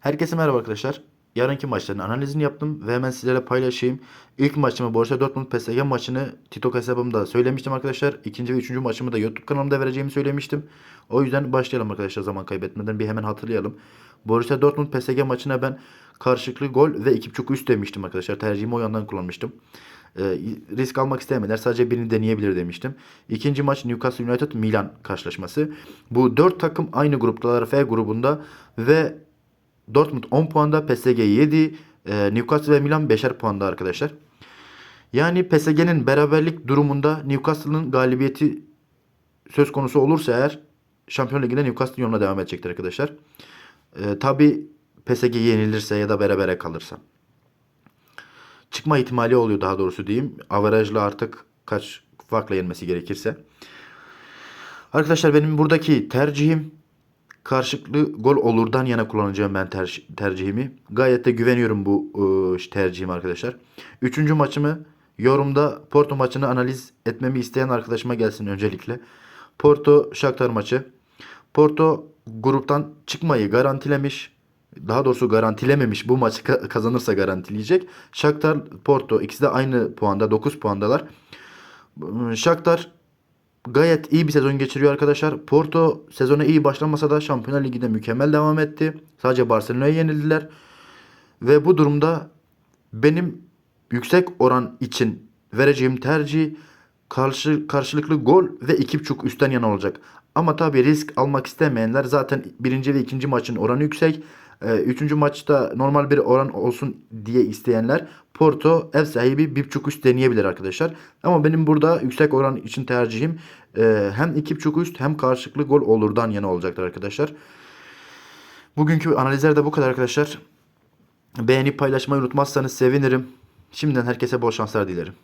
Herkese merhaba arkadaşlar. Yarınki maçların analizini yaptım ve hemen sizlerle paylaşayım. İlk maçımı Borussia Dortmund PSG maçını TikTok hesabımda söylemiştim arkadaşlar. İkinci ve üçüncü maçımı da YouTube kanalımda vereceğimi söylemiştim. O yüzden başlayalım arkadaşlar zaman kaybetmeden bir hemen hatırlayalım. Borussia Dortmund PSG maçına ben karşılıklı gol ve 2.5 üst demiştim arkadaşlar. Tercihimi o yandan kullanmıştım. Ee, risk almak istemeyenler sadece birini deneyebilir demiştim. İkinci maç Newcastle United Milan karşılaşması. Bu dört takım aynı gruptalar F grubunda ve Dortmund 10 puanda, PSG 7, e, Newcastle ve Milan 5'er puanda arkadaşlar. Yani PSG'nin beraberlik durumunda Newcastle'ın galibiyeti söz konusu olursa eğer Şampiyon Ligi'nde Newcastle yoluna devam edecektir arkadaşlar. E, Tabi PSG yenilirse ya da berabere kalırsa. Çıkma ihtimali oluyor daha doğrusu diyeyim. Averajla artık kaç farkla yenmesi gerekirse. Arkadaşlar benim buradaki tercihim karşılıklı gol olurdan yana kullanacağım ben ter- tercihimi. Gayet de güveniyorum bu e, tercihime arkadaşlar. Üçüncü maçımı yorumda Porto maçını analiz etmemi isteyen arkadaşıma gelsin öncelikle. Porto Shakhtar maçı. Porto gruptan çıkmayı garantilemiş. Daha doğrusu garantilememiş. Bu maçı ka- kazanırsa garantileyecek. Shakhtar Porto ikisi de aynı puanda 9 puandalar. Shakhtar gayet iyi bir sezon geçiriyor arkadaşlar. Porto sezona iyi başlamasa da Şampiyonlar Ligi'de mükemmel devam etti. Sadece Barcelona'ya yenildiler. Ve bu durumda benim yüksek oran için vereceğim tercih karşı, karşılıklı gol ve 2.5 üstten yana olacak. Ama tabii risk almak istemeyenler zaten birinci ve ikinci maçın oranı yüksek. Ee, üçüncü maçta normal bir oran olsun diye isteyenler Porto ev sahibi bir buçuk üst deneyebilir arkadaşlar. Ama benim burada yüksek oran için tercihim e, hem iki buçuk üst hem karşılıklı gol olurdan yana olacaktır arkadaşlar. Bugünkü analizler de bu kadar arkadaşlar. Beğenip paylaşmayı unutmazsanız sevinirim. Şimdiden herkese bol şanslar dilerim.